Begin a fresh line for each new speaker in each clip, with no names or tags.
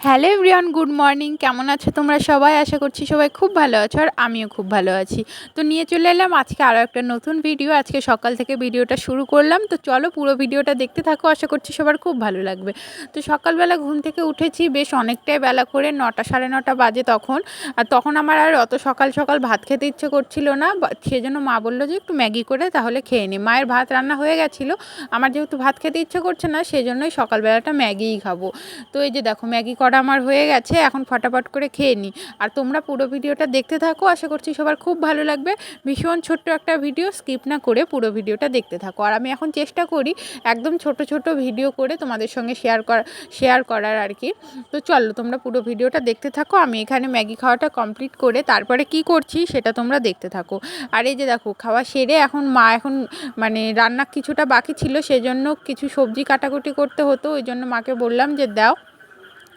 Hello everyone, good morning. কেমন আছো তোমরা সবাই? আশা করছি সবাই খুব ভালো আছো আর আমিও খুব ভালো আছি। তো নিয়ে চলে এলাম আজকে আরও একটা নতুন ভিডিও আজকে সকাল থেকে ভিডিওটা শুরু করলাম। তো চলো পুরো ভিডিওটা দেখতে থাকো। আশা করছি সবার খুব ভালো লাগবে। তো সকালবেলা ঘুম থেকে উঠেছি বেশ অনেকটাই বেলা করে নটা সাড়ে নটা বাজে তখন। আর তখন আমার আর অত সকাল সকাল ভাত খেতে ইচ্ছে করছিল না। সেজন্য মা বলল যে একটু ম্যাগি করে তাহলে খেয়ে নি। মায়ের ভাত রান্না হয়ে গেছিল। আমার যেহেতু ভাত খেতে ইচ্ছে করছে না সেই জন্যই সকালবেলাটা ম্যাগিই খাব। তো এই যে দেখো, ম্যাগি করা আমার হয়ে গেছে, এখন ফটাফট করে খেয়ে নিই। আর তোমরা পুরো ভিডিওটা দেখতে থাকো, আশা করছি সবার খুব ভালো লাগবে। ভীষণ ছোট্ট একটা ভিডিও, স্কিপ না করে পুরো ভিডিওটা দেখতে থাকো। আর আমি এখন চেষ্টা করি একদম ছোট ছোট ভিডিও করে তোমাদের সঙ্গে শেয়ার করা শেয়ার করার আর কি। তো চলো তোমরা পুরো ভিডিওটা দেখতে থাকো, আমি এখানে ম্যাগি খাওয়াটা কমপ্লিট করে তারপরে কি করছি সেটা তোমরা দেখতে থাকো। আর এই যে দেখো, খাওয়া সেরে এখন মা এখন মানে রান্না কিছুটা বাকি ছিল, সেজন্য কিছু সবজি কাটাকুটি করতে হতো, ওই জন্য মাকে বললাম যে, দাও।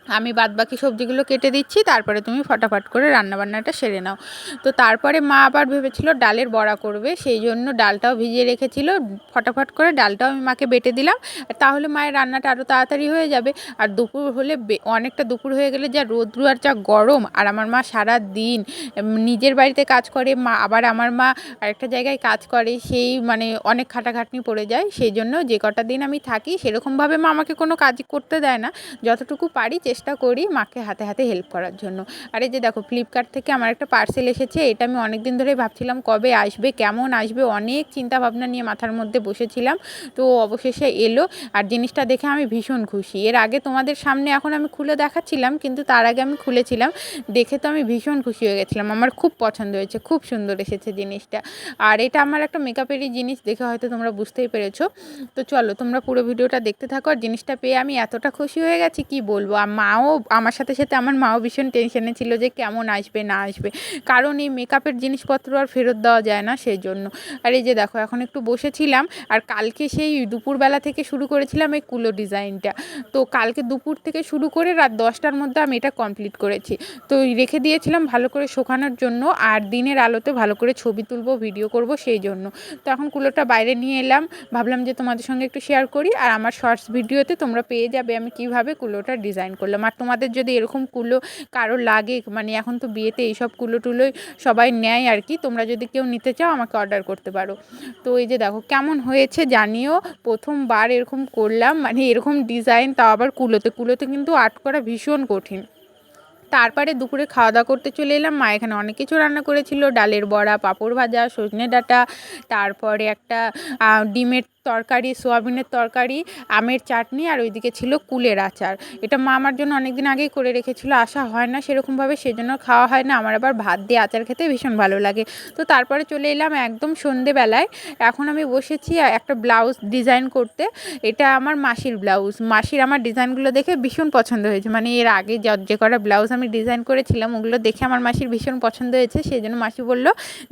আমি বাদ বাকি সবজিগুলো কেটে দিচ্ছি, তারপরে তুমি ফটাফট করে রান্নাবান্নাটা সেরে নাও। তো তারপরে মা আবার ভেবেছিল ডালের বড়া করবে, সেই জন্য ডালটাও ভিজিয়ে রেখেছিল। ফটাফট করে ডালটাও আমি মাকে বেটে দিলাম। তাহলে মায়ের রান্নাটা আরও তাড়াতাড়ি হয়ে যাবে। আর দুপুর হলে অনেকটা দুপুর হয়ে গেলে যা রোদ্রু আর যা গরম, আর আমার মা সারা দিন নিজের বাড়িতে কাজ করে, মা, আবার আমার মা আরেকটা জায়গায় কাজ করে, সেই মানে অনেক খাটাখাটনি পড়ে যায়। সেই জন্য যে কটা দিন আমি থাকি, সেরকমভাবে মা আমাকে কোনো কাজ করতে দেয় না। যতটুকু পারি চেষ্টা করি মাকে হাতে হাতে হেল্প করার জন্য। আর যে দেখো ফ্লিপকার্ট থেকে আমার একটা পার্সেল এসেছে, এটা আমি অনেক দিন ধরেই ভাবছিলাম কবে আসবে, কেমন আসবে, অনেক চিন্তা ভাবনা নিয়ে মাথার মধ্যে বসেছিলাম। তো অবশেষে এলো, আর জিনিসটা দেখে আমি ভীষণ খুশি। এর আগে তোমাদের সামনে এখন আমি খুলে দেখাচ্ছিলাম, কিন্তু তার আগে আমি খুলেছিলাম, দেখে তো আমি ভীষণ খুশি হয়ে গেছিলাম। আমার খুব পছন্দ হয়েছে, খুব সুন্দর এসেছে জিনিসটা। আর এটা আমার একটা মেকআপেরই জিনিস, দেখে হয়তো তোমরা বুঝতেই পেরেছ। তো চলো, তোমরা পুরো ভিডিওটা দেখতে থাকো, আর জিনিসটা পেয়ে আমি এতটা খুশি হয়ে গেছি, কি বলব? মাও, আমার সাথে সাথে আমার মাও ভীষণ টেনশনে ছিল যে কেমন আসবে, না আসবে। কারণ এই মেকআপের জিনিসপত্র আর ফেরত দেওয়া যায় না সেই জন্য আর এই যে দেখো, এখন একটু বসেছিলাম আর কালকে সেই দুপুরবেলা থেকে শুরু করেছিলাম এই কুলো ডিজাইনটা। তো কালকে দুপুর থেকে শুরু করে রাত দশটার মধ্যে আমি এটা কমপ্লিট করেছি। তো রেখে দিয়েছিলাম ভালো করে শোকানোর জন্য আর দিনের আলোতে ভালো করে ছবি তুলবো ভিডিও করব সেই জন্য তো এখন কুলোটা বাইরে নিয়ে এলাম। ভাবলাম যে তোমাদের সঙ্গে একটু শেয়ার করি আর আমার শর্টস ভিডিওতে তোমরা পেয়ে যাবে আমি কীভাবে কুলোটা ডিজাইন করলাম। আর তোমাদের যদি এরকম কুলো কারও লাগে মানে এখন তো বিয়েতে এইসব কুলো টুলোই সবাই নেয় আর কি, তোমরা যদি কেউ নিতে চাও আমাকে অর্ডার করতে পারো। তো এই যে দেখো, কেমন হয়েছে জানিও, প্রথমবার এরকম করলাম মানে এরকম ডিজাইন তাও আবার কুলোতে। কুলোতে কিন্তু আর্ট করা ভীষণ কঠিন। তারপরে দুপুরে খাওয়া দাওয়া করতে চলে এলাম। মা এখানে অনেক কিছু রান্না করেছিল। ডালের বড়া, পাঁপড় ভাজা, সজনে ডাঁটা, তারপরে একটা ডিমের তরকারি, সোয়াবিনের তরকারি, আমের চাটনি আর ওইদিকে ছিল কুলের আচার। এটা মা আমার জন্য অনেক দিন আগেই করে রেখেছিল। আসা হয় না সেরকমভাবে সেজন্য খাওয়া হয় না। আমার আবার ভাত দিয়ে আচার খেতে ভীষণ ভালো লাগে। তো তারপরে চলে এলাম একদম সন্ধেবেলায়। এখন আমি বসেছি একটা ব্লাউজ ডিজাইন করতে। এটা আমার মাসির ব্লাউজ। মাসির আমার ডিজাইনগুলো দেখে ভীষণ পছন্দ হয়েছে। মানে এর আগে যা- কটা ব্লাউজ আমি ডিজাইন করেছিলাম, ওগুলো দেখে আমার মাসির ভীষণ পছন্দ হয়েছে সেই জন্য মাসি বলল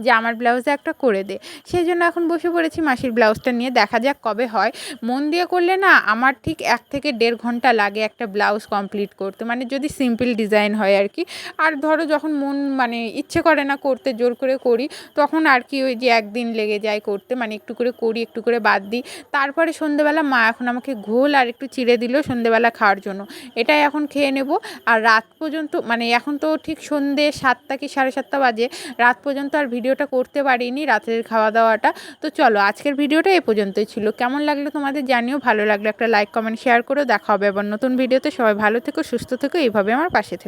যে আমার ব্লাউজে একটা করে দে। সেই জন্য এখন বসে পড়েছি মাসির ব্লাউজটা নিয়ে, দেখা যাক কবে হয়। মন দিয়ে করলে না, আমার ঠিক এক থেকে দেড় ঘণ্টা লাগে একটা ব্লাউজ কমপ্লিট করতে মানে যদি সিম্পল ডিজাইন হয় আর কি। আর ধরো যখন মন মানে ইচ্ছে করে না করতে, জোর করে করি, তখন আর কি ওই যে একদিন লেগে যায় করতে মানে একটু করে করি, একটু করে বাদ দিই। তারপরে সন্ধেবেলা মা এখন আমাকে ঘোল আর একটু চিড়ে দিল সন্ধেবেলা খাওয়ার জন্য। এটাই এখন খেয়ে নেব। আর রাত পর্যন্ত মানে এখন তো ঠিক সন্ধে সাতটা কি সাড়ে সাতটা বাজে, রাত পর্যন্ত আর ভিডিওটা করতে পারিনি রাতের খাওয়া দাওয়াটা তো চলো, আজকের ভিডিওটা এ পর্যন্তই ছিল। কেমন লাগল তোমাদের জানিও, ভালো লাগল একটা লাইক, কমেন্ট, শেয়ার করো দেখা হবে আবার নতুন ভিডিওতে। সবাই ভালো থেকো, সুস্থ থেকো, এইভাবে আমার পাশে থেকো।